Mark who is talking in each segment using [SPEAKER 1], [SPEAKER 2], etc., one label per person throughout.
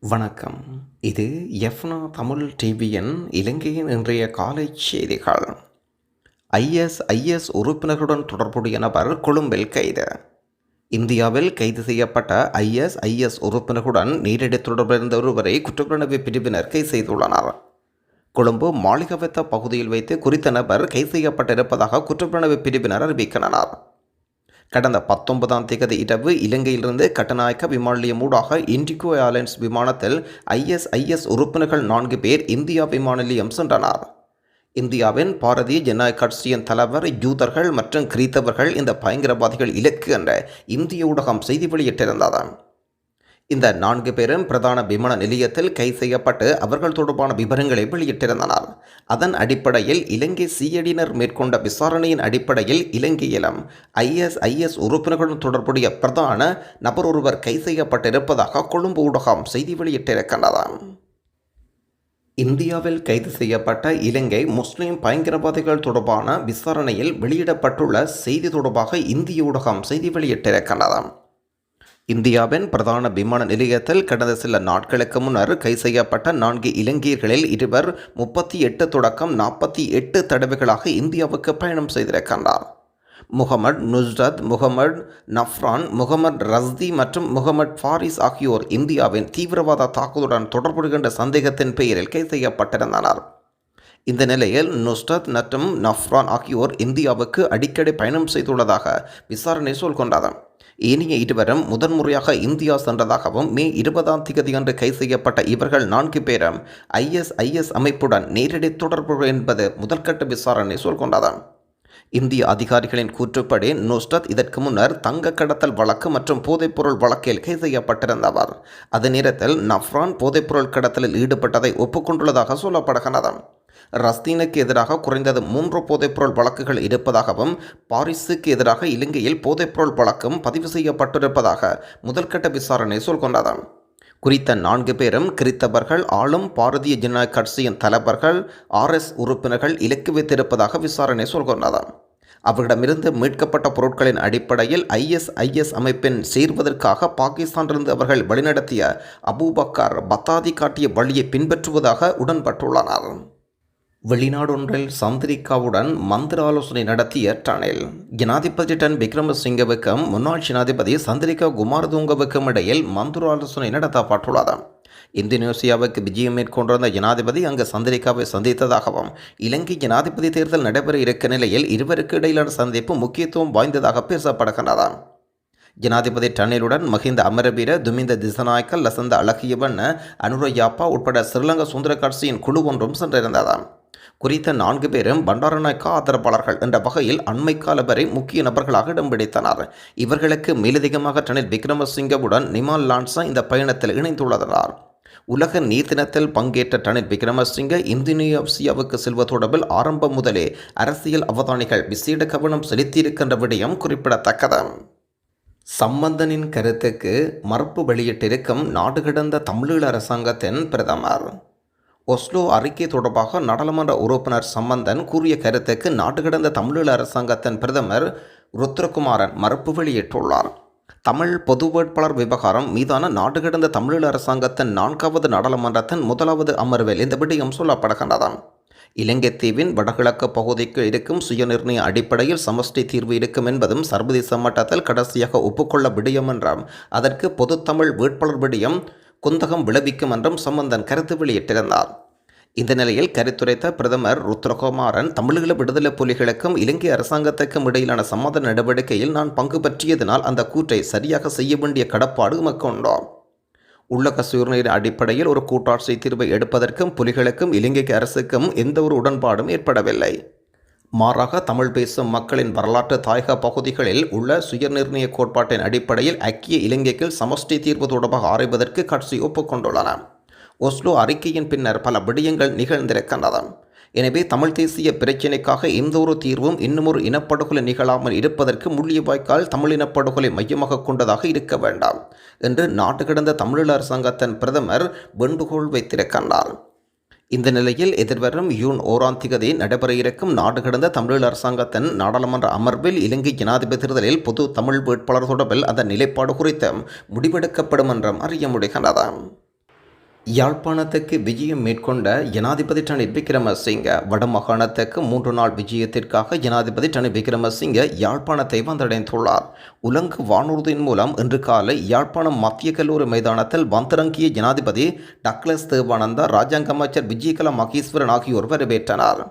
[SPEAKER 1] வணக்கம். இது எஃப்னா தமிழ் டிவியின் இலங்கையின் இன்றைய காலை செய்திகள். ஐஎஸ் ஐஎஸ் உறுப்பினர்களுடன் தொடர்புடைய நபர் கொழும்பில் கைது. இந்தியாவில் கைது செய்யப்பட்ட ஐஎஸ் ஐஎஸ் உறுப்பினர்களுடன் நேரடி தொடர்பிலிருந்த ஒருவரை குற்றப்புலனாய்வு பிரிவினர் கைது செய்துள்ளனர். கொழும்பு மாளிகவத்த பகுதியில் வைத்து குறித்த நபர் கைது செய்யப்பட்டிருப்பதாக குற்றப்புலனாய்வு பிரிவினர் அறிவிக்கின்றனர். கடந்த பத்தொன்பதாம் தேதி இரவு இலங்கையிலிருந்து கட்டநாயக்க விமான நிலையம் ஊடாக இண்டிகோ ஏர்லைன்ஸ் விமானத்தில் ஐஎஸ்ஐஎஸ் உறுப்பினர்கள் நான்கு பேர் இந்தியா விமான நிலையம் சென்றனர். இந்தியாவின் பாரதிய ஜனநாயக கட்சியின் தலைவர் யூதர்கள் மற்றும் கிரீத்தவர்கள் இந்த பயங்கரவாதிகள் இலக்கு என்ற இந்திய ஊடகம் செய்தி வெளியிட்டிருந்தது. இந்த நான்கு பேரும் பிரதான விமான நிலையத்தில் கைது செய்யப்பட்டு அவர்கள் தொடர்பான விவரங்களை வெளியிட்டிருந்தனர். அதன் அடிப்படையில் இலங்கை சிஐடியினர் மேற்கொண்ட விசாரணையின் அடிப்படையில் இலங்கையிலும் ஐஎஸ்ஐஎஸ் உறுப்பினர்களுடன் தொடர்புடைய பிரதான நபர் ஒருவர் கைது செய்யப்பட்டிருப்பதாக கொழும்பு ஊடகம் செய்தி வெளியிட்டிருக்கின்றது. இந்தியாவில் கைது செய்யப்பட்ட இலங்கை முஸ்லிம் பயங்கரவாதிகள் தொடர்பான விசாரணையில் வெளியிடப்பட்டுள்ள செய்தி தொடர்பாக இந்திய ஊடகம் செய்தி வெளியிட்டிருக்கின்றது. இந்தியாவின் பிரதான விமான நிலையத்தில் கடந்த சில நாட்களுக்கு முன்னர் கை செய்யப்பட்ட நான்கு இலங்கையர்களில் இருவர் முப்பத்தி எட்டு தொடக்கம் நாற்பத்தி எட்டு தடவைகளாக இந்தியாவுக்கு பயணம் செய்திருக்கின்றார். முகமது நுஸ்ரத் முகமது நஃப்ரான் முகமது ரஸ்தி மற்றும் முகமது ஃபாரிஸ் ஆகியோர் இந்தியாவின் தீவிரவாத தாக்குதலுடன் தொடர்புகின்ற சந்தேகத்தின் பெயரில் கை செய்யப்பட்டிருந்தனர். இந்த நிலையில் நுஸ்ரத் மற்றும் நஃப்ரான் ஆகியோர் இந்தியாவுக்கு அடிக்கடி பயணம் செய்துள்ளதாக விசாரணை சொல்கொண்டது ஏனைய இருவரும் முதன்முறையாக இந்தியா சென்றதாகவும் மே இருபதாம் தேதி அன்று கைது செய்யப்பட்ட இவர்கள் நான்கு பேரும் ஐஎஸ்ஐஎஸ் அமைப்புடன் நேரடி தொடர்பு என்பது முதற்கட்ட விசாரணை சொல்கொண்டது இந்திய அதிகாரிகளின் கூற்றுப்படி நுஸ்ரத் இதற்கு முன்னர் தங்க கடத்தல் வழக்கு மற்றும் போதைப்பொருள் வழக்கில் கைது செய்யப்பட்டிருந்தவர். அதே நேரத்தில் நஃப்ரான் போதைப்பொருள் கடத்தலில் ஈடுபட்டதை ஒப்புக்கொண்டுள்ளதாக சொல்லப்படுகிறது ரஸ்தீனுக்கு எதிராக குறைந்தது மூன்று போதைப்பொருள் வழக்குகள் இருப்பதாகவும் பாரிஸுக்கு எதிராக இலங்கையில் போதைப்பொருள் வழக்கும் பதிவு செய்யப்பட்டிருப்பதாக முதல்கட்ட விசாரணை சொல்கொண்டது குறித்த நான்கு பேரும் கிறித்தவர்கள் ஆளும் பாரதிய ஜனநாயக கட்சியின் தலைவர்கள் ஆர்எஸ் உறுப்பினர்கள் இலக்கு வைத்திருப்பதாக விசாரணை சொல்கின்றது. அவர்களிடமிருந்து மீட்கப்பட்ட பொருட்களின் அடிப்படையில் ஐஎஸ்ஐஎஸ் அமைப்பின் சேர்வதற்காக பாகிஸ்தானிலிருந்து அவர்கள் வழிநடத்திய அபூபக்கார் பத்தாதி காட்டிய வழியை பின்பற்றுவதாக உடன்பட்டுள்ளனர். வெளிநாடொன்றில் சந்திரிகாவுடன் மந்திர ஆலோசனை நடத்திய டனில். ஜனாதிபதி டன் விக்ரமசிங்கவுக்கும் முன்னாள் ஜனாதிபதி சந்திரிகா குமாரதுங்கவுக்கும் இடையில் மந்திர ஆலோசனை நடத்தப்பட்டுள்ளது. இந்தோனேசியாவுக்கு விஜயம் மேற்கொண்டிருந்த ஜனாதிபதி அங்கு சந்திரிகாவை சந்தித்ததாகவும் இலங்கை ஜனாதிபதி தேர்தல் நடைபெற இருக்க நிலையில் இருவருக்கு இடையிலான சந்திப்பு முக்கியத்துவம் வாய்ந்ததாக பேசப்படுகின்றது. ஜனாதிபதி டனிலுடன் மஹிந்த அமரவீர துமிந்த திசநாயக்க லசந்த அழகியவன் அனுரயாப்பா உட்பட ஸ்ரீலங்கா சுந்தர கட்சியின் குழு ஒன்றும் சென்றிருந்ததாம் குறித்த நான்கு பேரும் பண்டாரநாயக்கா ஆதரவாளர்கள் என்ற வகையில் அண்மை கால வரை முக்கிய நபர்களாக இடம் பிடித்தனர். இவர்களுக்கு மேலதிகமாக ரணில் விக்ரமசிங்கவுடன் நிமால் லான்சா இந்த பயணத்தில் இணைந்துள்ளதனார் உலக நீர் தினத்தில் பங்கேற்ற ரணில் விக்ரமசிங்க இந்தோனேசியாவுக்கு செல்வ தொடர்பில் ஆரம்பம் முதலே அரசியல் அவதானிகள் விசேட கவனம் செலுத்தியிருக்கின்ற விடயம் குறிப்பிடத்தக்கது. சம்பந்தனின் கருத்துக்கு மறுப்பு வெளியிட்டிருக்கும் நாடு கடந்த தமிழீழ அரசாங்கத்தின் பிரதமர். ஒஸ்லோ அறிக்கை தொடர்பாக நாடாளுமன்ற உறுப்பினர் சம்பந்தன் கூறிய கருத்துக்கு நாடு கடந்த தமிழீழ அரசாங்கத்தின் பிரதமர் ருத்ரகுமாரன் மறுப்பு வெளியிட்டுள்ளார். தமிழ் பொது வேட்பாளர் விவகாரம் மீதான நாடு கடந்த தமிழீழ அரசாங்கத்தின் நான்காவது நாடாளுமன்றத்தின் முதலாவது அமர்வில் இந்த விடயம் சொல்லப்படுகின்றதாம். இலங்கை தீவின் வடகிழக்கு பகுதிக்கு இருக்கும் சுயநிர்ணய அடிப்படையில் சமஷ்டி தீர்வு இருக்கும் என்பதும் சர்வதேச மட்டத்தில் கடைசியாக ஒப்புக்கொள்ள விடியம் என்றும் அதற்கு பொதுத்தமிழ் வேட்பாளர் விடியம் குந்தகம் விளைவிக்கும் என்றும் சம்பந்தன் கருத்து வெளியிட்டிருந்தார் இந்த நிலையில் கருத்துரைத்த பிரதமர் ருத்ரகுமாரன் தமிழீழ விடுதலை புலிகளுக்கும் இலங்கை அரசாங்கத்துக்கும் இடையிலான சம்மத நடவடிக்கையில் நான் பங்கு பற்றியதனால் அந்த கூற்றை சரியாக செய்ய வேண்டிய கடப்பாடு மேற்கொண்டோம் உள்ளக சூழ்நிலை அடிப்படையில் ஒரு கூட்டாட்சி தீர்வை எடுப்பதற்கும் புலிகளுக்கும் இலங்கை அரசுக்கும் எந்த ஒரு உடன்பாடும் ஏற்படவில்லை. மாறாக தமிழ் பேசும் மக்களின் வரலாற்று தாயக பகுதிகளில் உள்ள சுயநிர்ணய கோட்பாட்டின் அடிப்படையில் ஐக்கிய இலங்கைக்கு சமஷ்டி தீர்வு தொடர்பாக ஆராய்வதற்கு கட்சி ஒப்புக்கொண்டுள்ளன. ஒஸ்லோ அறிக்கையின் பின்னர் பல விடயங்கள் நிகழ்ந்திருக்கின்றன எனவே தமிழ் தேசிய பிரச்சினைக்காக எந்த ஒரு தீர்வும் இன்னுமொரு இனப்படுகொலை நிகழாமல் இருப்பதற்கு முள்ளிவாய்க்கால் தமிழ் இனப்படுகொலை மையமாக கொண்டதாக இருக்க வேண்டாம் என்று நாட்டு கடந்த தமிழர் சங்கத்தின் பிரதமர் வேண்டுகோள் வைத்திருக்கின்றார். இந்த நிலையில் எதிர்வரும் யூன் ஓராம் திகதி நடைபெற இருக்கும் நாடு கடந்த தமிழீழ அரசாங்கத்தின் நாடாளுமன்ற அமர்வில் இலங்கை ஜனாதிபதி தேர்தலில் பொது தமிழ் வேட்பாளர் தொடர்பில் அதன் நிலைப்பாடு குறித்து முடிவெடுக்கப்படும் என்றும் அறிய முடிகின்றது யாழ்ப்பாணத்துக்கு விஜயம் மேற்கொண்ட ஜனாதிபதி ரணில் விக்ரமசிங்க வடமாகாணத்துக்கு மூன்று நாள் விஜயத்திற்காக ஜனாதிபதி ரணில் விக்ரமசிங்க யாழ்ப்பாணத்தை வந்தடைந்துள்ளார். உலங்கு வானூர்தியின் மூலம் இன்று காலை யாழ்ப்பாணம் மத்திய கல்லூரி மைதானத்தில் வந்திறங்கிய ஜனாதிபதி டக்ளஸ் தேவானந்தா ராஜாங்க அமைச்சர் விஜயகலா மகேஸ்வரன் ஆகியோர் வரவேற்றனர்.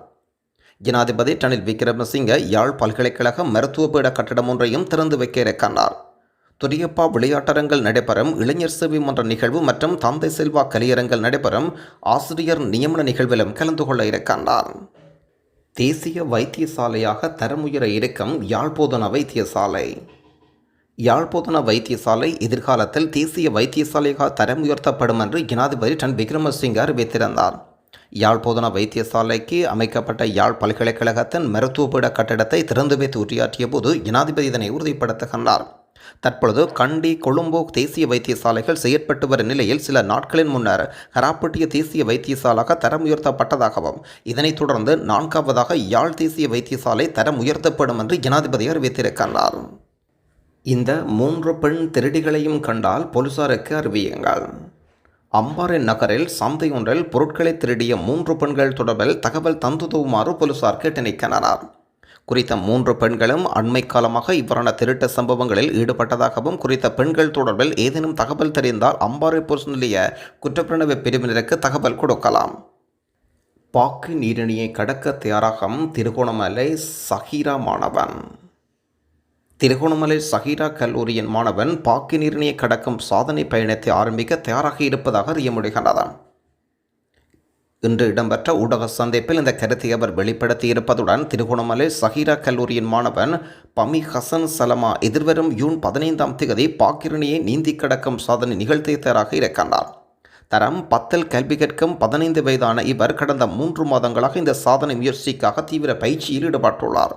[SPEAKER 1] ஜனாதிபதி ரணில் விக்ரமசிங்க யாழ் பல்கலைக்கழக மருத்துவ பீட கட்டடம் ஒன்றையும் திறந்து வைக்க இருக்கிறார் துரியப்பா விளையாட்டரங்கள் நடைபெறும் இளைஞர் சேவை மன்ற நிகழ்வு மற்றும் தந்தை செல்வா கலியரங்கள் நடைபெறும் ஆசிரியர் நியமன நிகழ்விலும் கலந்து கொள்ள இருக்கின்றார். தேசிய வைத்தியசாலையாக தரமுயர இருக்கும் யாழ்போதன வைத்தியசாலை. யாழ்போதன வைத்தியசாலை எதிர்காலத்தில் தேசிய வைத்தியசாலையாக தரம் உயர்த்தப்படும் என்று ஜனாதிபதி டன் விக்ரமசிங்க அறிவித்திருந்தார். யாழ்போதன வைத்தியசாலைக்கு அமைக்கப்பட்ட யாழ் பல்கலைக்கழகத்தின் மருத்துவப்பீட கட்டடத்தை திறந்து வைத்து உரையாற்றிய போது ஜனாதிபதி இதனை உறுதிப்படுத்துகின்றார். தற்பொழுது கண்டி கொழும்பு தேசிய வைத்தியசாலைகள் செயற்பட்டு வரும் நிலையில் சில நாட்களின் முன்னர் ஹராப்பட்டிய தேசிய வைத்தியசாலாக தரம் உயர்த்தப்பட்டதாகவும் இதனைத் தொடர்ந்து நான்காவதாக யாழ் தேசிய வைத்தியசாலை தரம் உயர்த்தப்படும் என்று ஜனாதிபதி அறிவித்திருக்கின்றார். இந்த மூன்று பெண் திருடிகளையும் கண்டால் போலீசாருக்கு அறிவியுங்கள். அம்பாறை நகரில் சந்தை ஒன்றில் பொருட்களை திருடிய மூன்று பெண்கள் தொடர்பில் தகவல் தந்துதுவுமாறு போலீசார் கேட்டு நிற்கின்றனர். குறித்த மூன்று பெண்களும் அண்மை காலமாக இவ்வாறான திருட்ட சம்பவங்களில் ஈடுபட்டதாகவும் குறித்த பெண்கள் தொடர்பில் ஏதேனும் தகவல் தெரிந்தால் அம்பாறை போலீஸ் நிலைய குற்றப்பிரணவு பிரிவினருக்கு தகவல் கொடுக்கலாம். பாக்கு நீரிணியை கடக்க தயாராகும் திருகோணமலை சஹீரா மாணவன். திருகோணமலை சஹீரா கல்லூரியின் மாணவன் பாக்கு நீரிணியை கடக்கும் சாதனை பயணத்தை ஆரம்பிக்க தயாராக இருப்பதாக அறிய முடிகின்றது இன்று இடம்பெற்ற ஊடக சந்திப்பில் இந்த கருத்தை அவர் வெளிப்படுத்தியிருப்பதுடன் திருகோணமலை சஹீரா கல்லூரியின் மாணவன் பமி ஹசன் சலமா எதிர்வரும் ஜூன் பதினைந்தாம் தேதி பாக்கிரணியை நீந்தி கடக்கும் சாதனை நிகழ்த்தியதராக இருக்கின்றார். தரம் பத்தில் கல்வி கற்கும் பதினைந்து வயதான இவர் கடந்த மூன்று மாதங்களாக இந்த சாதனை முயற்சிக்காக தீவிர பயிற்சியில் ஈடுபட்டுள்ளார்.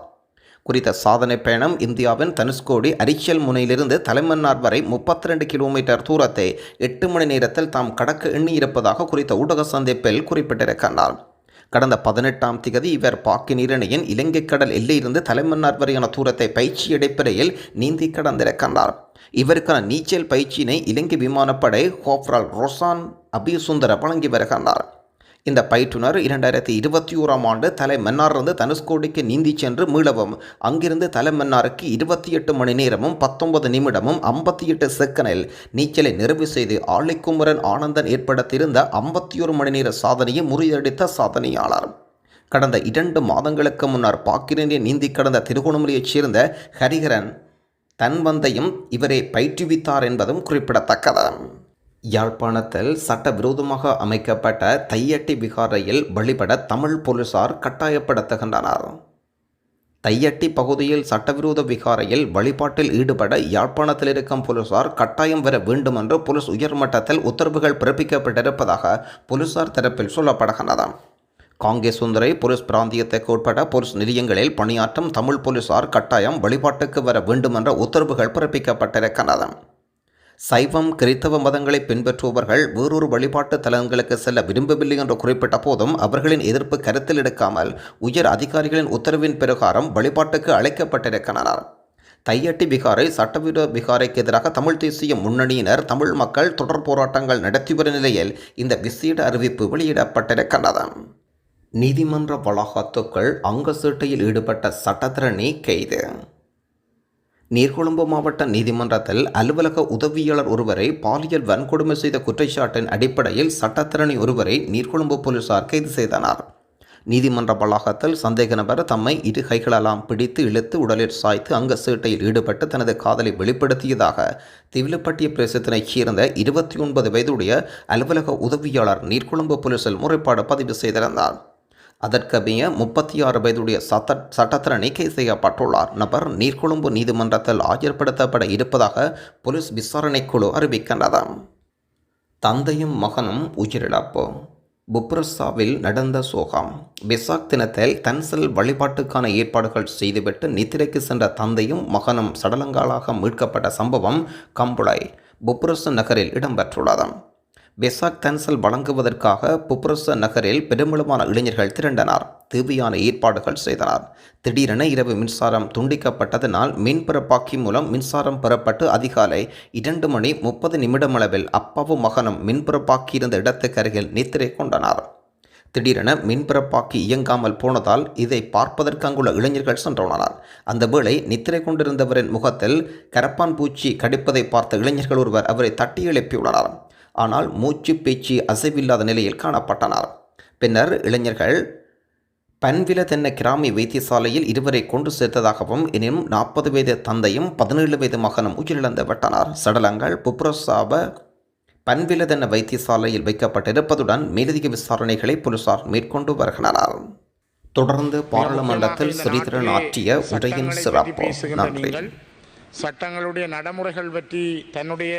[SPEAKER 1] குறித்த சாதனை பயணம் இந்தியாவின் தனுஷ்கோடி அரிச்சல் முனையிலிருந்து தலைமன்னார் வரை முப்பத்தி ரெண்டு கிலோமீட்டர் தூரத்தை எட்டு மணி நேரத்தில் தாம் கடக்க எண்ணியிருப்பதாக குறித்த ஊடக சந்திப்பில் குறிப்பிட்டிருக்கின்றார். கடந்த பதினெட்டாம் திகதி இவர் பாக்கி நீரணியின் இலங்கை கடல் எல்லையிலிருந்து தலைமன்னார் வரையான தூரத்தை பயிற்சி அடிப்படையில் நீந்தி கடந்திருக்கின்றார். இவருக்கான நீச்சல் பயிற்சியினை இலங்கை விமானப்படை ஹோப்ரால் ரொசான் அபிசுந்தர வழங்கி வருகின்றார். இந்த பயிற்றுனர் இரண்டாயிரத்தி இருபத்தி ஓராம் ஆண்டு தலை மன்னாரிலிருந்து தனுஷ்கோடிக்கு நீந்தி சென்று மீளவும். அங்கிருந்து தலை மன்னாருக்கு இருபத்தி எட்டு மணி நேரமும் பத்தொன்பது நிமிடமும் ஐம்பத்தி எட்டு செகண்டில் நீச்சலை நிறைவு செய்து ஆளிக்குமரன் ஆனந்தன் ஏற்படுத்தியிருந்த ஐம்பத்தி ஒரு மணி நேர சாதனையை முறியடித்த சாதனையாளர். கடந்த இரண்டு மாதங்களுக்கு முன்னர் பாக்கிரனிய நீந்தி கடந்த திருகோணமலையைச் சேர்ந்த ஹரிஹரன் தன்வந்தையும் இவரை பயிற்றுவித்தார் என்பதும் குறிப்பிடத்தக்கது. யாழ்ப்பாணத்தில் சட்டவிரோதமாக அமைக்கப்பட்ட தையட்டி விகாரையில் வழிபட தமிழ் போலீசார் கட்டாயப்படுத்துகின்றனர். தையட்டி பகுதியில் சட்டவிரோத விகாரையில் வழிபாட்டில் ஈடுபட யாழ்ப்பாணத்தில் இருக்கும் போலீசார் கட்டாயம் வர வேண்டும் என்று போலீஸ் உயர்மட்டத்தில் உத்தரவுகள் பிறப்பிக்கப்பட்டிருப்பதாக போலீசார் தரப்பில் சொல்லப்படுகின்றது காங்கேசுந்தரை போலீஸ் பிராந்தியத்துக்கு உட்பட போலீஸ் நிலையங்களில் பணியாற்றும் தமிழ் போலீசார் கட்டாயம் வழிபாட்டுக்கு வர வேண்டும் என்ற உத்தரவுகள் பிறப்பிக்கப்பட்டிருக்கின்றன. சைவம் கிறித்தவ மதங்களை பின்பற்றுபவர்கள் வேறொரு வழிபாட்டு தலங்களுக்கு செல்ல விரும்பவில்லை என்று குறிப்பிட்ட போதும் அவர்களின் எதிர்ப்பு கருத்தில் எடுக்காமல் உயர் அதிகாரிகளின் உத்தரவின் பிரகாரம் வழிபாட்டுக்கு அழைக்கப்பட்டிருக்கின்றனர். தையட்டி விகாரை சட்டவிரோத விகாரைக்கு எதிராக தமிழ் தேசிய முன்னணியினர் தமிழ் மக்கள் தொடர் போராட்டங்கள் நடத்தி வரும் நிலையில் இந்த விசேட அறிவிப்பு வெளியிடப்பட்டிருக்கின்றது. நீதிமன்ற வளாகத்துக்குள் அங்க சீட்டையில் ஈடுபட்ட சட்டத்திரணி கைது. நீர்கொழும்பு மாவட்ட நீதிமன்றத்தில் அலுவலக உதவியாளர் ஒருவரை பாலியல் வன்கொடுமை செய்த குற்றச்சாட்டின் அடிப்படையில் சட்டத்திரணி ஒருவரை நீர்கொழும்பு போலீசார் கைது செய்தனர். நீதிமன்ற வளாகத்தில் சந்தேக நபர் தம்மை இரு கைகளெல்லாம் பிடித்து இழுத்து உடலில் சாய்த்து அங்க சீட்டையில் ஈடுபட்டு தனது காதலை வெளிப்படுத்தியதாக திவிலப்பட்டிய பிரதேசத்தினைச் சேர்ந்த இருபத்தி ஒன்பது வயதுடைய அலுவலக உதவியாளர் நீர்கொழும்பு போலீசில் முறைப்பாடு பதிவு செய்திருந்தார். அதற்கமைய முப்பத்தி ஆறு வயதுடைய சட்ட சட்டத்தில் நீக்கை செய்யப்பட்டுள்ளார் நபர் நீர்கொழும்பு நீதிமன்றத்தில் ஆஜர்படுத்தப்பட இருப்பதாக போலீஸ் விசாரணைக்குழு அறிவிக்கின்றது தந்தையும் மகனும் உயிரிழப்பு. புப்ரஸாவில் நடந்த சோகம். பிசாக் தினத்தில் தன்சல் வழிபாட்டுக்கான ஏற்பாடுகள் செய்துவிட்டு நித்திரைக்கு சென்ற தந்தையும் மகனும் சடலங்களாக மீட்கப்பட்ட சம்பவம் கம்புளை. புப்ரஸ் நகரில் இடம்பெற்றுள்ளது வெசாக் தன்சல் வழங்குவதற்காக புப்ரச நகரில் பெருமளவான இளைஞர்கள் திரண்டனர். தேவையான ஏற்பாடுகள் செய்தனர். திடீரென இரவு மின்சாரம் துண்டிக்கப்பட்டதனால் மின்பரப்பாக்கி மூலம் மின்சாரம் பெறப்பட்டு அதிகாலை இரண்டு மணி முப்பது நிமிடமளவில் அப்பாவும் மகனும் மின்பரப்பாக்கியிருந்த இடத்துக்கு அருகில் நித்திரை கொண்டனர். திடீரென மின்பரப்பாக்கி இயங்காமல் போனதால் இதை பார்ப்பதற்கு அங்குள்ள இளைஞர்கள் சென்றுள்ளனர். அந்த வேளை நித்திரை கொண்டிருந்தவரின் முகத்தில் கரப்பான் பூச்சி கடிப்பதை பார்த்த இளைஞர்கள் ஒருவர் அவரை தட்டி எழுப்பியுள்ளனர் ஆனால் மூச்சு பேச்சு அசைவில்லாத நிலையில் காணப்பட்டனர். பின்னர் இளைஞர்கள் பன்வில தென்ன கிராமி வைத்தியசாலையில் இருவரை கொண்டு சேர்த்ததாகவும் எனினும் நாற்பது வயது தந்தையும் பதினேழு வயது மகனும் உயிரிழந்து விட்டனர். சடலங்கள் புப்ரசாப பன்வில தென்ன வைத்தியசாலையில் வைக்கப்பட்டிருப்பதுடன் மேலதிக விசாரணைகளை போலீசார் மேற்கொண்டு வருகின்றனர். தொடர்ந்து பாராளுமன்றத்தில் ஸ்ரீதரன் ஆற்றிய உரையின்
[SPEAKER 2] சட்டங்களை
[SPEAKER 1] சிறப்பு நன்றி.
[SPEAKER 2] சட்டங்களுடைய நடைமுறைகள் பற்றி தன்னுடைய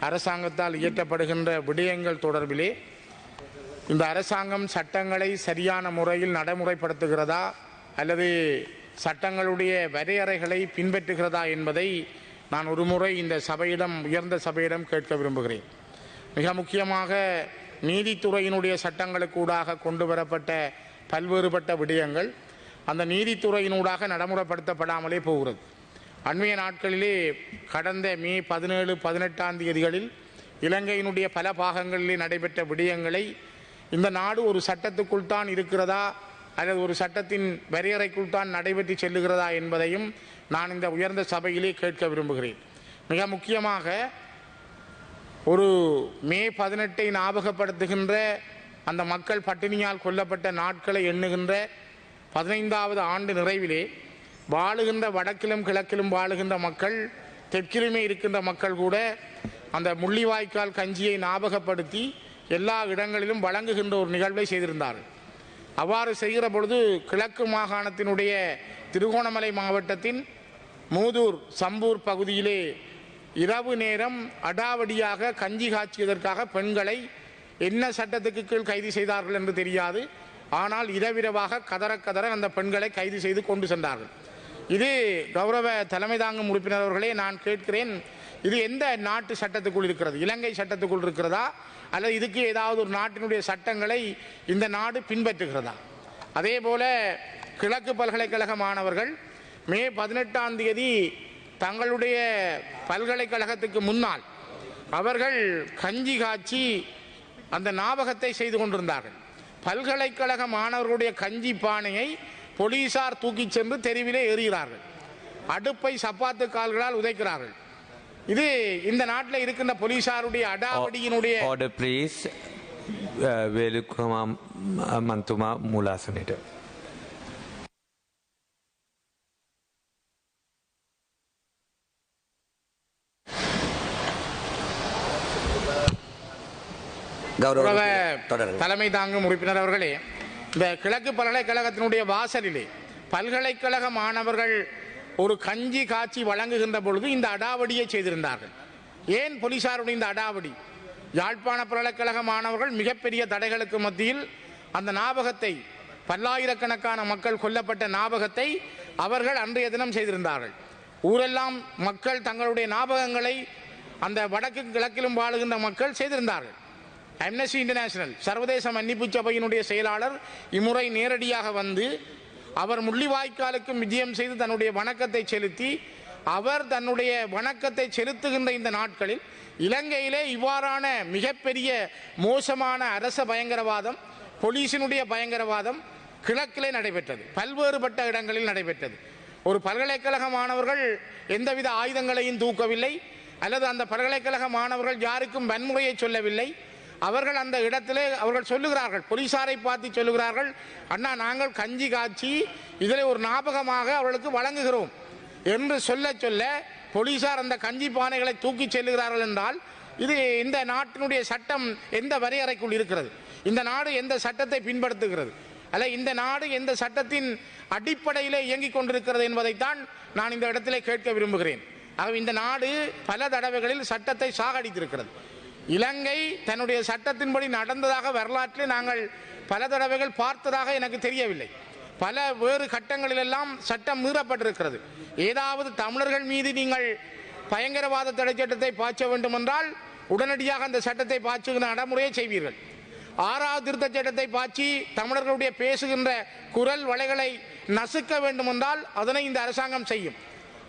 [SPEAKER 2] அரசாங்கத்தால் இயற்றப்படுகின்ற விடயங்கள் தொடர்பிலே இந்த அரசாங்கம் சட்டங்களை சரியான முறையில் நடைமுறைப்படுத்துகிறதா அல்லது சட்டங்களுடைய வரையறைகளை பின்பற்றுகிறதா என்பதை நான் ஒருமுறை இந்த சபையிடம் உயர்ந்த சபையிடம் கேட்க விரும்புகிறேன். மிக முக்கியமாக நீதித்துறையினுடைய சட்டங்களுக்கூடாக கொண்டு வரப்பட்ட பல்வேறுபட்ட விடயங்கள் அந்த நீதித்துறையினூடாக நடைமுறைப்படுத்தப்படாமலே போகிறது. அண்மைய நாட்களிலே கடந்த மே பதினேழு பதினெட்டாம் தேதிகளில் இலங்கையினுடைய பல பாகங்களிலே நடைபெற்ற விடயங்களை இந்த நாடு ஒரு சட்டத்துக்குள் தான் இருக்கிறதா அல்லது ஒரு சட்டத்தின் வரையறைக்குள் தான் நடைபெற்று செல்லுகிறதா என்பதையும் நான் இந்த உயர்ந்த சபையிலே கேட்க விரும்புகிறேன். மிக முக்கியமாக ஒரு மே பதினெட்டை ஞாபகப்படுத்துகின்ற அந்த மக்கள் பட்டினியால் கொல்லப்பட்ட நாட்களை எண்ணுகின்ற பதினைந்தாவது ஆண்டு நிறைவிலே வாழுகின்ற வடக்கிலும் கிழக்கிலும் வாழுகின்ற மக்கள் தெற்கிலுமே இருக்கின்ற மக்கள் கூட அந்த முள்ளிவாய்க்கால் கஞ்சியை ஞாபகப்படுத்தி எல்லா இடங்களிலும் வழங்குகின்ற ஒரு நிகழ்வை செய்திருந்தார்கள். அவ்வாறு செய்கிற பொழுது கிழக்கு மாகாணத்தினுடைய திருகோணமலை மாவட்டத்தின் மூதூர் சம்பூர் பகுதியிலே இரவு நேரம் அடாவடியாக கஞ்சி காய்ச்சியதற்காக பெண்களை என்ன சட்டத்துக்கு கீழ் கைது செய்தார்கள் என்று தெரியாது. ஆனால் இரவிரவாக கதற கதற அந்த பெண்களை கைது செய்து கொண்டு சென்றார்கள். இது கௌரவ தலைமை தாங்கும் உறுப்பினர் அவர்களே நான் கேட்கிறேன் இது எந்த நாட்டு சட்டத்துக்குள் இருக்கிறது? இலங்கை சட்டத்துக்குள் இருக்கிறதா? அல்லது இதுக்கு ஏதாவது ஒரு நாட்டினுடைய சட்டங்களை இந்த நாடு பின்பற்றுகிறதா? அதே போல கிழக்கு பல்கலைக்கழக மாணவர்கள் மே பதினெட்டாம் தேதி தங்களுடைய பல்கலைக்கழகத்துக்கு முன்னால் அவர்கள் கஞ்சி காய்ச்சி அந்த ஞாபகத்தை செய்து கொண்டிருந்தார்கள். பல்கலைக்கழக மாணவர்களுடைய கஞ்சி பானையை போலீசார் தூக்கிச் சென்று தெருவிலே எறிகிறார்கள் அடுப்பை சப்பாத்து கால்களால் உதைக்கிறார்கள் இது இந்த நாட்டில் இருக்கின்ற போலீசாருடைய அடாவடியினுடைய
[SPEAKER 3] Order please. Uh, Velukama Mantuma Mulasanita.
[SPEAKER 4] கௌரவ
[SPEAKER 2] தலைமை தாங்கும் உறுப்பினர் அவர்களே இந்த கிழக்கு பல்கலைக்கழகத்தினுடைய வாசலிலே பல்கலைக்கழக மாணவர்கள் ஒரு கஞ்சி காட்சி வழங்குகின்ற பொழுது இந்த அடாவடியை செய்திருந்தார்கள். ஏன் போலீசாருடைய இந்த அடாவடி? யாழ்ப்பாண பல்கலைக்கழக மாணவர்கள் மிகப்பெரிய தடைகளுக்கு மத்தியில் அந்த ஞாபகத்தை பல்லாயிரக்கணக்கான மக்கள் கொல்லப்பட்ட ஞாபகத்தை அவர்கள் அன்றைய தினம் செய்திருந்தார்கள். ஊரெல்லாம் மக்கள் தங்களுடைய ஞாபகங்களை அந்த வடக்கு கிழக்கிலும் வாழுகின்ற மக்கள் செய்திருந்தார்கள். அம்னஸ்டி இன்டர்நேஷனல் சர்வதேச மன்னிப்பு சபையினுடைய செயலாளர் இம்முறை நேரடியாக வந்து அவர் முள்ளிவாய்க்காலுக்கும் விஜயம் செய்து தன்னுடைய வணக்கத்தை செலுத்தி அவர் தன்னுடைய வணக்கத்தை செலுத்துகின்ற இந்த நாட்களில் இலங்கையிலே இவ்வாறான மிகப்பெரிய மோசமான அரச பயங்கரவாதம் போலீசினுடைய பயங்கரவாதம் கிழக்கிலே நடைபெற்றது பல்வேறுபட்ட இடங்களில் நடைபெற்றது. ஒரு பல்கலைக்கழக மாணவர்கள் எந்தவித ஆயுதங்களையும் தூக்கவில்லை அல்லது அந்த பல்கலைக்கழக மாணவர்கள் யாருக்கும் வன்முறையை சொல்லவில்லை அவர்கள் அந்த இடத்திலே அவர்கள் சொல்லுகிறார்கள். போலீசாரை பார்த்து சொல்லுகிறார்கள். அண்ணா நாங்கள் கஞ்சி காய்ச்சி இதில் ஒரு ஞாபகமாக அவர்களுக்கு வழங்குகிறோம். என்று சொல்ல சொல்ல போலீசார் அந்த கஞ்சி பானைகளை தூக்கி செல்லுகிறார்கள் என்றால் இது இந்த நாட்டினுடைய சட்டம் எந்த வரையறைக்குள் இருக்கிறது? இந்த நாடு எந்த சட்டத்தை பின்படுத்துகிறது அல்ல இந்த நாடு எந்த சட்டத்தின் அடிப்படையிலே இயங்கிக் கொண்டிருக்கிறது என்பதைத்தான் நான் இந்த இடத்திலே கேட்க விரும்புகிறேன். ஆகவே இந்த நாடு பல தடவைகளில் சட்டத்தை சாகடித்திருக்கிறது. இலங்கை தன்னுடைய சட்டத்தின்படி நடந்ததாக வரலாற்றில் நாங்கள் பல தடவைகள் பார்த்ததாக எனக்கு தெரியவில்லை. பல வேறு கட்டங்களிலெல்லாம் சட்டம் மீறப்பட்டிருக்கிறது. ஏதாவது தமிழர்கள் மீது நீங்கள் பயங்கரவாத தடை சட்டத்தை பாய்ச்ச வேண்டுமென்றால் உடனடியாக அந்த சட்டத்தை பாய்ச்சுகிற நடைமுறையை செய்வீர்கள். ஆறாவது திருத்தச் சட்டத்தை பாய்ச்சி தமிழர்களுடைய பேசுகின்ற குரல் வலைகளை நசுக்க வேண்டுமென்றால் அதனை இந்த அரசாங்கம் செய்யும்.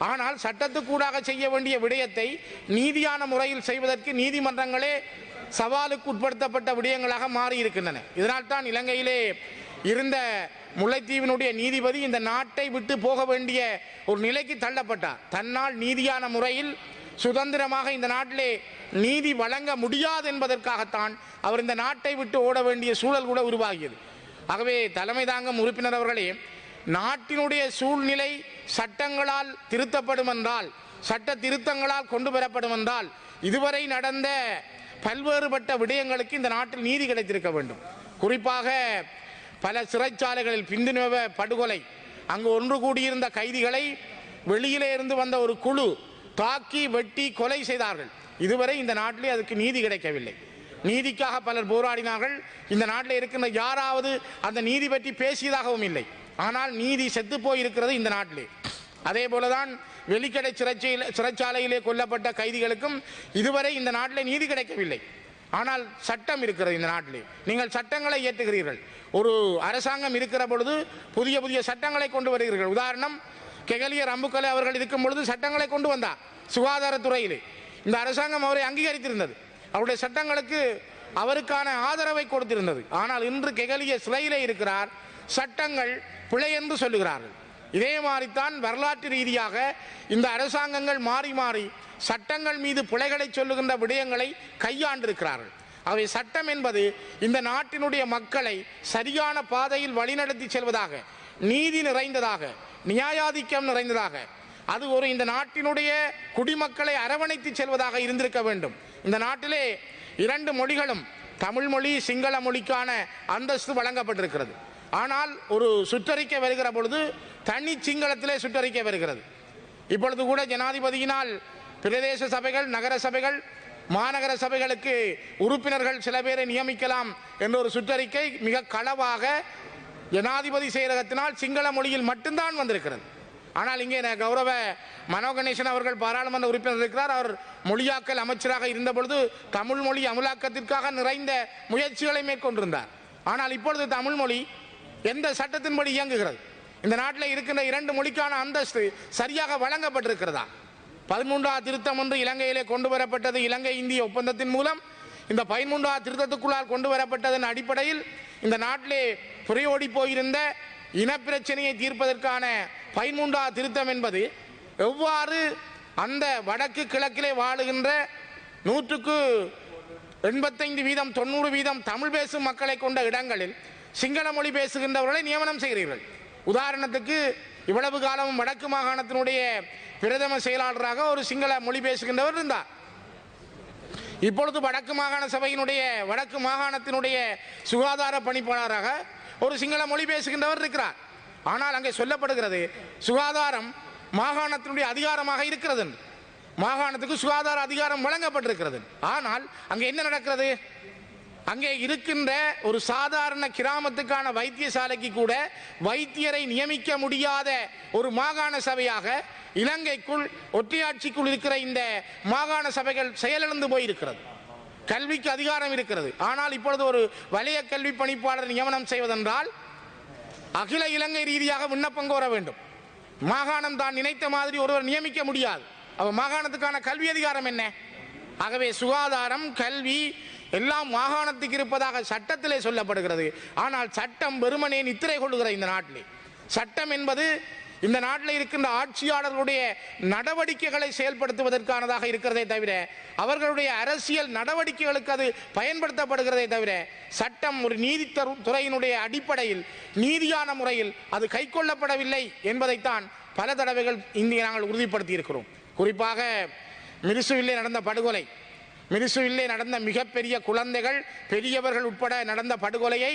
[SPEAKER 2] ஆனால் சட்டத்துக்கூடாக செய்ய வேண்டிய விடயத்தை நீதியான முறையில் செய்வதற்கு நீதிமன்றங்களே சவாலுக்கு உட்படுத்தப்பட்ட விடயங்களாக மாறி இருக்கின்றன இதனால் தான் இலங்கையிலே இருந்த முல்லைத்தீவினுடைய நீதிபதி இந்த நாட்டை விட்டு போக வேண்டிய ஒரு நிலைக்கு தள்ளப்பட்டார். தன்னால் நீதியான முறையில் சுதந்திரமாக இந்த நாட்டிலே நீதி வழங்க முடியாது என்பதற்காகத்தான் அவர் இந்த நாட்டை விட்டு ஓட வேண்டிய சூழல் கூட உருவாகியது. ஆகவே தலைமை தாங்கும் உறுப்பினர் அவர்களே நாட்டினுடைய சூழ்நிலை சட்டங்களால் திருத்தப்படும் என்றால் சட்ட திருத்தங்களால் கொண்டு வரப்படும் என்றால் இதுவரை நடந்த பல்வேறுபட்ட விடயங்களுக்கு இந்த நாட்டில் நீதி கிடைத்திருக்க வேண்டும். குறிப்பாக பல சிறைச்சாலைகளில் பிந்துணர்வ படுகொலை அங்கு ஒன்று கூடியிருந்த கைதிகளை வெளியிலே இருந்து வந்த ஒரு குழு தாக்கி வெட்டி கொலை செய்தார்கள். இதுவரை இந்த நாட்டிலே அதுக்கு நீதி கிடைக்கவில்லை. நீதிக்காக பலர் போராடினார்கள். இந்த நாட்டில் இருக்கின்ற யாராவது அந்த நீதி பற்றி பேசியதாகவும் இல்லை. ஆனால் நீதி செத்து போயிருக்கிறது இந்த நாட்டிலே. அதே போலதான் வெளிக்கடை சிறைச்சாலையில் சிறைச்சாலையிலே கொல்லப்பட்ட கைதிகளுக்கும் இதுவரை இந்த நாட்டிலே நீதி கிடைக்கவில்லை. ஆனால் சட்டம் இருக்கிறது இந்த நாட்டிலே. நீங்கள் சட்டங்களை இயற்றுகிறீர்கள் ஒரு அரசாங்கம் இருக்கிற பொழுது புதிய புதிய சட்டங்களை கொண்டு வருகிறீர்கள். உதாரணம் கெகலியர் அம்புக்கலை அவர்கள் இருக்கும் பொழுது சட்டங்களை கொண்டு வந்தார் சுகாதாரத்துறையிலே இந்த அரசாங்கம் அவரை அங்கீகரித்திருந்தது. அவருடைய சட்டங்களுக்கு அவருக்கான ஆதரவை கொடுத்திருந்தது. ஆனால் இன்று கெகலிய சிறையிலே இருக்கிறார். சட்டங்கள் பிழை என்று சொல்லுகிறார்கள். இதே மாதிரித்தான் வரலாற்று ரீதியாக இந்த அரசாங்கங்கள் மாறி மாறி சட்டங்கள் மீது பிழைகளை சொல்லுகின்ற விடயங்களை கையாண்டிருக்கிறார்கள். அவை சட்டம் என்பது இந்த நாட்டினுடைய மக்களை சரியான பாதையில் வழிநடத்தி செல்வதாக நீதி நிறைந்ததாக நியாயாதிக்கம் நிறைந்ததாக அது ஒரு இந்த நாட்டினுடைய குடிமக்களை அரவணைத்து செல்வதாக இருந்திருக்க வேண்டும். இந்த நாட்டிலே இரண்டு மொழிகளும் தமிழ் மொழி சிங்கள மொழிக்கான அந்தஸ்து வழங்கப்பட்டிருக்கிறது. ஆனால் ஒரு சுற்றறிக்கை வருகிற பொழுது தனி சிங்களத்திலே சுற்றறிக்கை வருகிறது. இப்பொழுது கூட ஜனாதிபதியினால் பிரதேச சபைகள் நகர சபைகள் மாநகர சபைகளுக்கு உறுப்பினர்கள் சில பேரை நியமிக்கலாம் என்ற ஒரு சுற்றறிக்கை மிக களவாக ஜனாதிபதி செயலகத்தினால் சிங்கள மொழியில் மட்டும்தான் வந்திருக்கிறது. ஆனால் இங்கே ந- கௌரவ மனோ கணேசன் அவர்கள் பாராளுமன்ற உறுப்பினர் இருக்கிறார். அவர் மொழியாக்கல் அமைச்சராக இருந்த பொழுது தமிழ் மொழி அமலாக்கத்திற்காக நிறைந்த முயற்சிகளை மேற்கொண்டிருந்தார். ஆனால் இப்பொழுது தமிழ் மொழி எந்த சட்டத்தின்படி இயங்குகிறது? இந்த நாட்டில் இருக்கின்ற இரண்டு மொழிக்கான அந்தஸ்து சரியாக வழங்கப்பட்டிருக்கிறதா? பதிமூன்றாவது திருத்தம் ஒன்று இலங்கையிலே கொண்டு வரப்பட்டது இலங்கை இந்திய ஒப்பந்தத்தின் மூலம். இந்த பதிமூன்றாவது திருத்தத்துக்குள்ளால் கொண்டு வரப்பட்டதன் அடிப்படையில் இந்த நாட்டிலே புறையோடி போயிருந்த இனப்பிரச்சனையை தீர்ப்பதற்கான பதிமூன்றாவது திருத்தம் என்பது எவ்வாறு அந்த வடக்கு கிழக்கிலே வாழுகின்ற நூற்றுக்கு எண்பத்தைந்து வீதம் தொண்ணூறு வீதம் தமிழ் பேசும் மக்களை கொண்ட இடங்களில் சிங்கள மொழி பேசுகின்றவர்களை நியமனம் செய்கிறீர்கள். உதாரணத்துக்கு இவ்வளவு காலமும் வடக்கு மாகாணத்தினுடைய பிரதம செயலாளராக ஒரு சிங்கள மொழி பேசுகின்றவர் இருந்தார். இப்பொழுது வடக்கு மாகாண சபையினுடைய வடக்கு மாகாணத்தினுடைய சுகாதார பணிப்பாளராக ஒரு சிங்கள மொழி பேசுகின்றவர் இருக்கிறார். ஆனால் அங்கே சொல்லப்படுகிறது சுகாதாரம் மாகாணத்தினுடைய அதிகாரமாக இருக்கிறது என்று. மாகாணத்துக்கு சுகாதார அதிகாரம் வழங்கப்பட்டிருக்கிறது. ஆனால் அங்கே என்ன நடக்கிறது? அங்கே இருக்கின்ற ஒரு சாதாரண கிராமத்துக்கான வைத்தியசாலைக்கு கூட வைத்தியரை நியமிக்க முடியாத ஒரு மாகாண சபையாக இலங்கைக்குள் ஒற்றையாட்சிக்குள் இருக்கிற இந்த மாகாண சபைகள் செயலிழந்து போயிருக்கிறது. கல்விக்கு அதிகாரம் இருக்கிறது. ஆனால் இப்பொழுது ஒரு வலய கல்வி பணிப்பாளர் நியமனம் செய்வதென்றால் அகில இலங்கை ரீதியாக விண்ணப்பம் கோர வேண்டும். மாகாணம் தான் நினைத்த மாதிரி ஒருவர் நியமிக்க முடியாது. அவ மாகாணத்துக்கான கல்வி அதிகாரம் என்ன? ஆகவே சுகாதாரம் கல்வி எல்லாம் மாகாணத்துக்கு இருப்பதாக சட்டத்திலே சொல்லப்படுகிறது. ஆனால் சட்டம் வெறுமனே நித்திரை கொள்ளுகிற இந்த நாட்டிலே. சட்டம் என்பது இந்த நாட்டில் இருக்கின்ற ஆட்சியாளர்களுடைய நடவடிக்கைகளை செயல்படுத்துவதற்கானதாக இருக்கிறதே தவிர அவர்களுடைய அரசியல் நடவடிக்கைகளுக்கு அது பயன்படுத்தப்படுகிறதே தவிர சட்டம் ஒரு நீதி துறையினுடைய அடிப்படையில் நீதியான முறையில் அது கைக்கொள்ளப்படவில்லை என்பதைத்தான் பல தடவைகள் இங்கே நாங்கள் உறுதிப்படுத்தி இருக்கிறோம் குறிப்பாக மிரிசுவில்லே நடந்த படுகொலை மிரிசுவில்லே நடந்த மிகப்பெரிய குழந்தைகள் பெரியவர்கள் உட்பட நடந்த படுகொலையை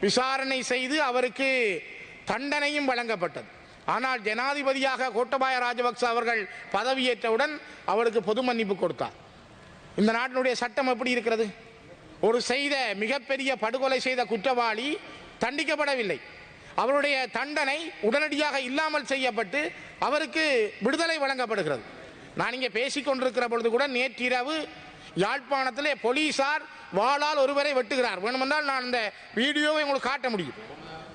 [SPEAKER 2] விசாரணை செய்து அவருக்கு தண்டனையும் வழங்கப்பட்டது. ஆனால் ஜனாதிபதியாக கோட்டபாய ராஜபக்ச அவர்கள் பதவியேற்றவுடன் அவருக்கு பொது மன்னிப்பு கொடுத்தார். இந்த நாட்டினுடைய சட்டம் எப்படி இருக்கிறது? ஒரு செய்த மிகப்பெரிய படுகொலை செய்த குற்றவாளி தண்டிக்கப்படவில்லை. அவருடைய தண்டனை உடனடியாக இல்லாமல் செய்யப்பட்டு அவருக்கு விடுதலை வழங்கப்படுகிறது. நான் இங்கே பேசிக்கொண்டிருக்கிற பொழுது கூட நேற்றிரவு யாழ்ப்பாணத்திலே போலீசார் வாளால் ஒருவரை வெட்டுகிறார். வேணுமென்றால் நான் இந்த வீடியோவை உங்களுக்கு காட்ட முடியும்.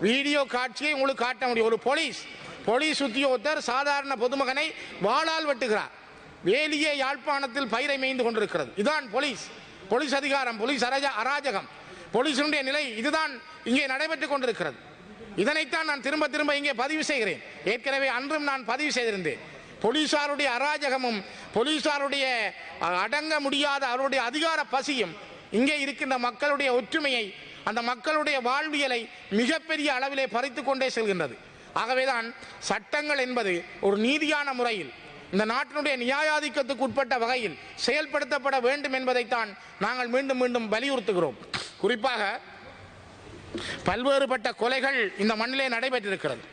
[SPEAKER 2] வீடியோ காட்சியை உங்களுக்கு காட்ட முடியும். ஒரு போலீஸ் போலீஸ் உத்தியோகத்தர் சாதாரண பொதுமகனை வாளால் வெட்டுகிறார். வேலியே யாழ்ப்பாணத்தில் பயிரை மேய்ந்து கொண்டிருக்கிறது. இதுதான் போலீஸ் போலீஸ் அதிகாரம் போலீஸ் அரஜ அராஜகம். போலீசினுடைய நிலை இதுதான் இங்கே நடைபெற்றுக் கொண்டிருக்கிறது. இதனைத்தான் நான் திரும்ப திரும்ப இங்கே பதிவு செய்கிறேன். ஏற்கனவே அன்றும் நான் பதிவு செய்திருந்தேன். போலீசாருடைய அராஜகமும் போலீசாருடைய அடங்க முடியாத அவருடைய அதிகார பசியும் இங்கே இருக்கின்ற மக்களுடைய ஒற்றுமையை அந்த மக்களுடைய வாழ்வியலை மிகப்பெரிய அளவிலே பறித்து கொண்டே செல்கின்றது. ஆகவேதான் சட்டங்கள் என்பது ஒரு நீதியான முறையில் இந்த நாட்டினுடைய நியாயாதிக்கத்துக்கு உட்பட்ட வகையில் செயல்படுத்தப்பட வேண்டும் என்பதைத்தான் நாங்கள் மீண்டும் மீண்டும் வலியுறுத்துகிறோம். குறிப்பாக பல்வேறுபட்ட கொலைகள் இந்த மண்ணிலே நடைபெற்றிருக்கிறது.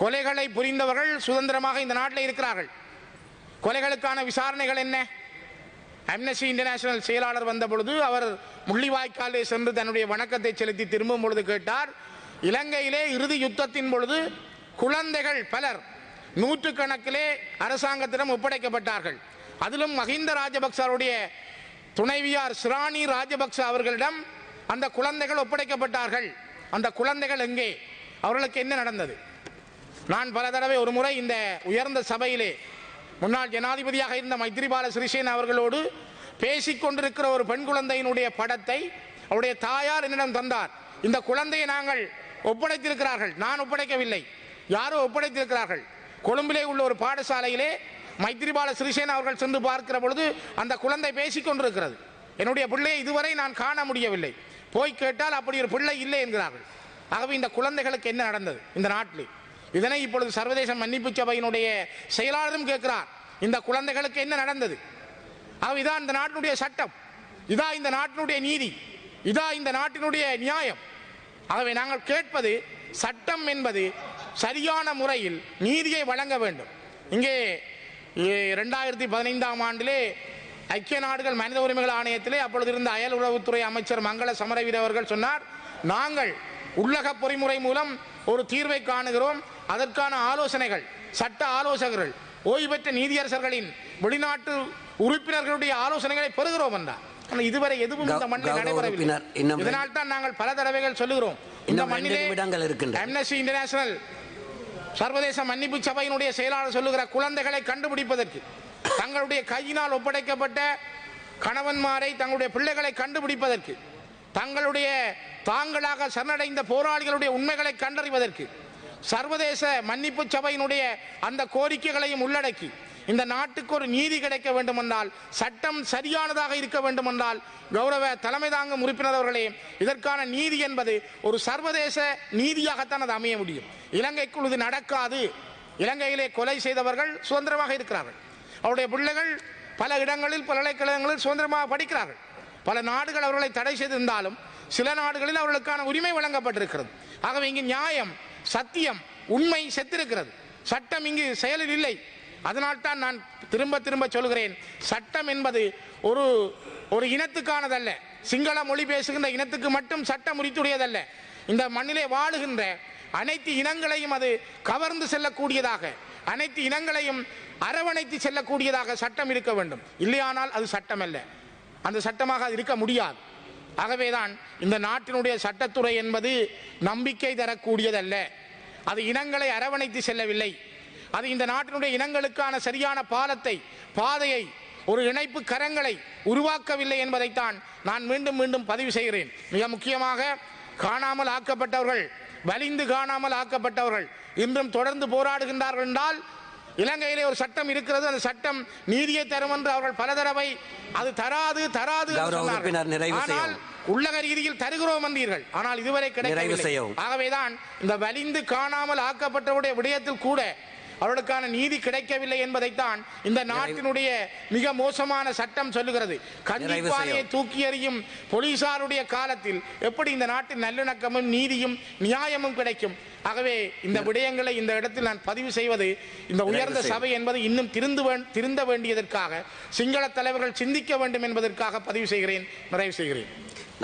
[SPEAKER 2] கொலைகளை புரிந்தவர்கள் சுதந்திரமாக இந்த நாட்டில் இருக்கிறார்கள். கொலைகளுக்கான விசாரணைகள் என்ன? அம்னஸ்டி இன்டர்நேஷனல் செயலாளர் வந்த பொழுது அவர் முள்ளிவாய்க்காலே சென்று தன்னுடைய வணக்கத்தை செலுத்தி திரும்பும் பொழுது கேட்டார் இலங்கையிலே இறுதி யுத்தத்தின் பொழுது குழந்தைகள் பலர் நூற்றுக்கணக்கிலே அரசாங்கத்திடம் ஒப்படைக்கப்பட்டார்கள். அதிலும் மஹிந்த ராஜபக்சருடைய துணைவியார் சிராணி ராஜபக்ச அவர்களிடம் அந்த குழந்தைகள் ஒப்படைக்கப்பட்டார்கள். அந்த குழந்தைகள் எங்கே? அவர்களுக்கு என்ன நடந்தது? நான் பல தடவை ஒரு முறை இந்த உயர்ந்த சபையிலே முன்னாள் ஜனாதிபதியாக இருந்த மைத்ரிபால சிறிசேன அவர்களோடு பேசிக் கொண்டிருக்கிற ஒரு பெண் குழந்தையினுடைய படத்தை அவருடைய தாயார் என்னிடம் தந்தார். இந்த குழந்தையை நாங்கள் ஒப்படைத்திருக்கிறார்கள். நான் ஒப்படைக்கவில்லை. யாரோ ஒப்படைத்திருக்கிறார்கள். கொழும்பிலே உள்ள ஒரு பாடசாலையிலே மைத்ரிபால சிறிசேன அவர்கள் சென்று பார்க்கிற பொழுது அந்த குழந்தை பேசிக் கொண்டிருக்கிறது என்னுடைய பிள்ளையை இதுவரை நான் காண முடியவில்லை. போய் கேட்டால் அப்படி ஒரு பிள்ளை இல்லை என்கிறார்கள். ஆகவே இந்த குழந்தைகளுக்கு என்ன நடந்தது? இந்த நாட்டில் இதனை இப்பொழுது சர்வதேச மன்னிப்பு சபையினுடைய செயலாளரும் கேட்கிறார். இந்த குழந்தைகளுக்கு என்ன நடந்தது? அவ இதான் இந்த நாட்டினுடைய சட்டம். இதா இந்த நாட்டினுடைய நீதி. இதா இந்த நாட்டினுடைய நியாயம். ஆகவே நாங்கள் கேட்பது சட்டம் என்பது சரியான முறையில் நீதியை வழங்க வேண்டும். இங்கே ரெண்டாயிரத்தி பதினைந்தாம் ஆண்டிலே ஐக்கிய நாடுகள் மனித உரிமைகள் ஆணையத்திலே அப்பொழுது இருந்த அயல் உறவுத்துறை அமைச்சர் மங்கள சமரவீர அவர்கள் சொன்னார் நாங்கள் உள்ளக பொறிமுறை மூலம் ஒரு தீர்வை காணுகிறோம். அதற்கான ஆலோசனைகள் சட்ட ஆலோசகர்கள் ஓய்வு பெற்ற நீதியரசர்களின் வெளிநாட்டு உறுப்பினர்களுடைய ஆலோசனைகளை பெறுகிறோம் என்றார் ஆனால் இதுவரை எதுவும் இந்த மண்ணில் நடைபெறவில்லை. இதனால் தான் நாங்கள் பல தடவைகள் சொல்லுகிறோம். இந்த மண்ணிலே. அம்னஸ்டி இன்டர்நேஷனல் சர்வதேச மன்னிப்பு சபையினுடைய செயலாளர் சொல்லுகிற குழந்தைகளை கண்டுபிடிப்பதற்கு தங்களுடைய கையினால் ஒப்படைக்கப்பட்ட கணவன்மாரை தங்களுடைய பிள்ளைகளை கண்டுபிடிப்பதற்கு தங்களுடைய தாங்களாக சரணடைந்த போராளிகளுடைய உண்மைகளை கண்டறிவதற்கு சர்வதேச மன்னிப்பு சபையினுடைய அந்த கோரிக்கைகளையும் உள்ளடக்கி இந்த நாட்டுக்கு ஒரு நீதி கிடைக்க வேண்டுமென்றால் சட்டம் சரியானதாக இருக்க வேண்டுமென்றால் கௌரவ தலைமை தாங்கும் உறுப்பினர் அவர்களே இதற்கான நீதி என்பது ஒரு சர்வதேச நீதியாகத்தான் அது அமைய முடியும். இலங்கைக்குள் இது நடக்காது. இலங்கையிலே கொலை செய்தவர்கள் சுதந்திரமாக இருக்கிறார்கள். அவருடைய பிள்ளைகள் பல இடங்களில் பல்கலைக்கழகங்களில் சுதந்திரமாக படிக்கிறார்கள். பல நாடுகள் அவர்களை தடை செய்திருந்தாலும் சில நாடுகளில் அவர்களுக்கான உரிமை வழங்கப்பட்டிருக்கிறது. ஆகவே இங்கு நியாயம் சத்தியம் உண்மை செத்திருக்கிறது. சட்டம் இங்கு செயலில் இல்லை. அதனால்தான் நான் திரும்ப திரும்ப சொல்கிறேன். சட்டம் என்பது ஒரு ஒரு இனத்துக்கானதல்ல. சிங்கள மொழி பேசுகின்ற இனத்துக்கு மட்டும் சட்டம் உரித்துடையதல்ல. இந்த மண்ணிலே வாழுகின்ற அனைத்து இனங்களையும் அது கவர்ந்து செல்லக்கூடியதாக அனைத்து இனங்களையும் அரவணைத்து செல்லக்கூடியதாக சட்டம் இருக்க வேண்டும். இல்லையானால் அது சட்டம் அல்ல அந்த சட்டமாக அது இருக்க முடியாது. ஆகவேதான் இந்த நாட்டினுடைய சட்டத்துறை என்பது நம்பிக்கை தரக்கூடியதல்ல. அது இனங்களை அரவணைத்து செல்லவில்லை. அது இந்த நாட்டினுடைய இனங்களுக்கான சரியான பாலத்தை பாதையை ஒரு இணைப்பு கரங்களை உருவாக்கவில்லை என்பதைத்தான் நான் மீண்டும் மீண்டும் பதிவு செய்கிறேன். மிக முக்கியமாக காணாமல் ஆக்கப்பட்டவர்கள் வலிந்து காணாமல் ஆக்கப்பட்டவர்கள் இன்றும் தொடர்ந்து போராடுகின்றார்கள் என்றால் இலங்கையிலே ஒரு சட்டம் இருக்கிறது அந்த சட்டம் நீதியை தரும் என்று அவர்கள் பல தடவை அது தராது தராது ஆனால். உள்ளக ரீதியில் தருகிறோம் என்றீர்கள் ஆனால் இதுவரை கிடைக்கவில்லை. ஆகவேதான் இந்த வலிந்து காணாமல் ஆக்கப்பட்டவருடைய விடயத்தில் கூட அவர்களுக்கான நீதி கிடைக்கவில்லை என்பதைத்தான் இந்த நாட்டினுடைய மிக மோசமான சட்டம் சொல்லுகிறது கஞ்சிப்பானையை. தூக்கி எறியும் போலீசாருடைய காலத்தில் எப்படி இந்த நாட்டின் நல்லிணக்கமும் நீதியும் நியாயமும் கிடைக்கும் ஆகவே இந்த விடயங்களை இந்த இடத்தில் நான் பதிவு செய்வது இந்த உயர்ந்த. சபை என்பது இன்னும் திருந்து திருந்த வேண்டியதற்காக சிங்கள தலைவர்கள் சிந்திக்க வேண்டும் என்பதற்காக பதிவு செய்கிறேன் நிறைவு செய்கிறேன்